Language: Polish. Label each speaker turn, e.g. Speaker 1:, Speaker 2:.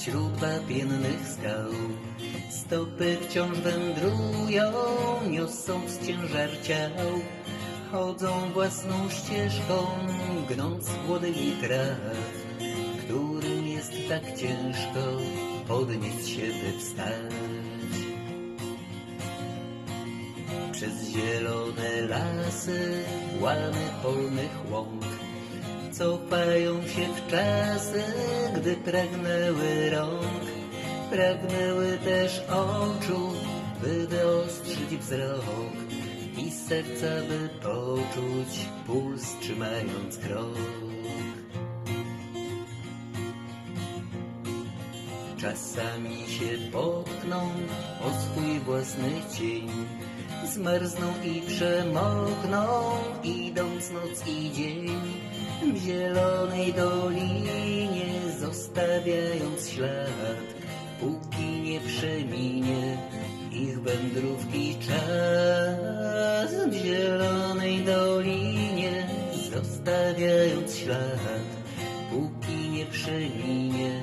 Speaker 1: wśród wapiennych skał. Stopy wciąż wędrują, niosąc ciężar ciał. Chodzą własną ścieżką, gnąc młodymi traw, którym jest tak ciężko podnieść się, by wstać. Przez zielone lasy, łamy polnych łąk, cofają się w czasy, gdy pragnęły rąk, pragnęły też oczu, by wyostrzyć wzrok i serca, by poczuć puls, trzymając krok. Czasami się potkną o swój własny cień, zmarzną i przemokną, idąc noc i dzień w zielonej dolinie, zostawiając ślad, póki nie przeminie ich wędrówki czas. W zielonej dolinie, zostawiając ślad, póki nie przeminie